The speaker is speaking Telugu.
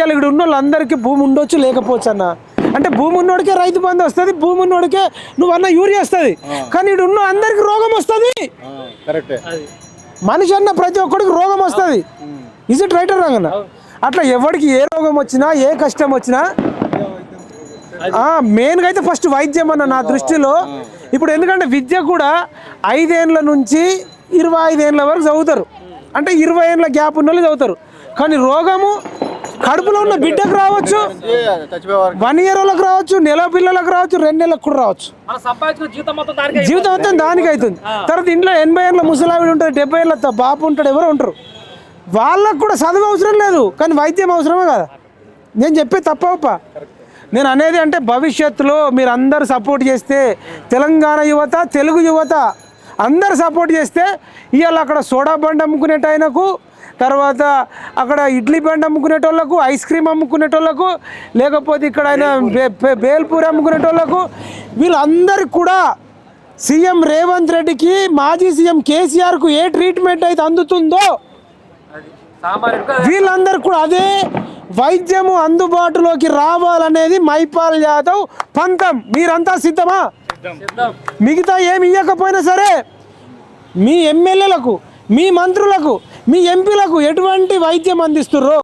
ఇక్కడ ఉన్న వాళ్ళందరికీ భూమి ఉండొచ్చు లేకపోవచ్చు అన్న. అంటే భూమి ఉన్నోడికే రైతు బంధు వస్తుంది భూమి ఉన్నోడికే నువ్వు అన్న యూరియా వస్తుంది. కానీ ఇక్కడ ఉన్న అందరికి రోగం వస్తుంది. కరెక్టే. మనిషి అన్న ప్రతి ఒక్కడికి రోగం వస్తుంది. ఇజ్ ఇట్ రైట్ రాంగన్న అట్లా ఎవరికి ఏ రోగం వచ్చినా ఏ కష్టం వచ్చినా మెయిన్గా అయితే ఫస్ట్ వైద్యం అన్న నా దృష్టిలో. ఇప్పుడు ఎందుకంటే విద్య కూడా ఐదేండ్ల నుంచి ఇరవై ఐదేండ్ల వరకు చదువుతారు. అంటే ఇరవై ఏళ్ళ గ్యాప్ ఉన్న వాళ్ళు చదువుతారు. కానీ రోగము కడుపులో ఉన్న బిడ్డకు రావచ్చు. వన్ ఇయర్ వాళ్ళకి రావచ్చు నెల పిల్లలకు రావచ్చు రెండు నెలలకు కూడా రావచ్చు. జీవితం మొత్తం దానికి అవుతుంది. తర్వాత ఇంట్లో ఎనభై ఏళ్ళ ముసలావిడ ఉంటుంది డెబ్బై ఏళ్ళ బాపు ఉంటాడు ఎవరో ఉంటారు. వాళ్ళకు కూడా చదువు అవసరం లేదు కానీ వైద్యం అవసరమే కదా. నేను చెప్పే తప్ప నేను అనేది అంటే భవిష్యత్తులో మీరు అందరు సపోర్ట్ చేస్తే తెలంగాణ యువత తెలుగు యువత అందరు సపోర్ట్ చేస్తే ఇవాళ అక్కడ సోడా బండి అమ్ముకునేట ఆయనకు తర్వాత అక్కడ ఇడ్లీ బండి అమ్ముకునేటోళ్ళకు ఐస్ క్రీమ్ అమ్ముకునేటోళ్ళకు లేకపోతే ఇక్కడ ఆయన బేల్పూరి అమ్ముకునేటోళ్ళకు వీళ్ళందరికి కూడా సీఎం రేవంత్ రెడ్డికి మాజీ సీఎం కేసీఆర్కు ఏ ట్రీట్మెంట్ అయితే అందుతుందో వీళ్ళందరూ కూడా అదే వైద్యము అందుబాటులోకి రావాలనేది మైపాల్ యాదవ్ పంతం. మీరంతా సిద్ధమా? మిగతా ఏమి ఇవ్వకపోయినా సరే మీ ఎమ్మెల్యేలకు మీ మంత్రులకు మీ ఎంపీలకు ఎటువంటి వైద్యం అందిస్తుర్రో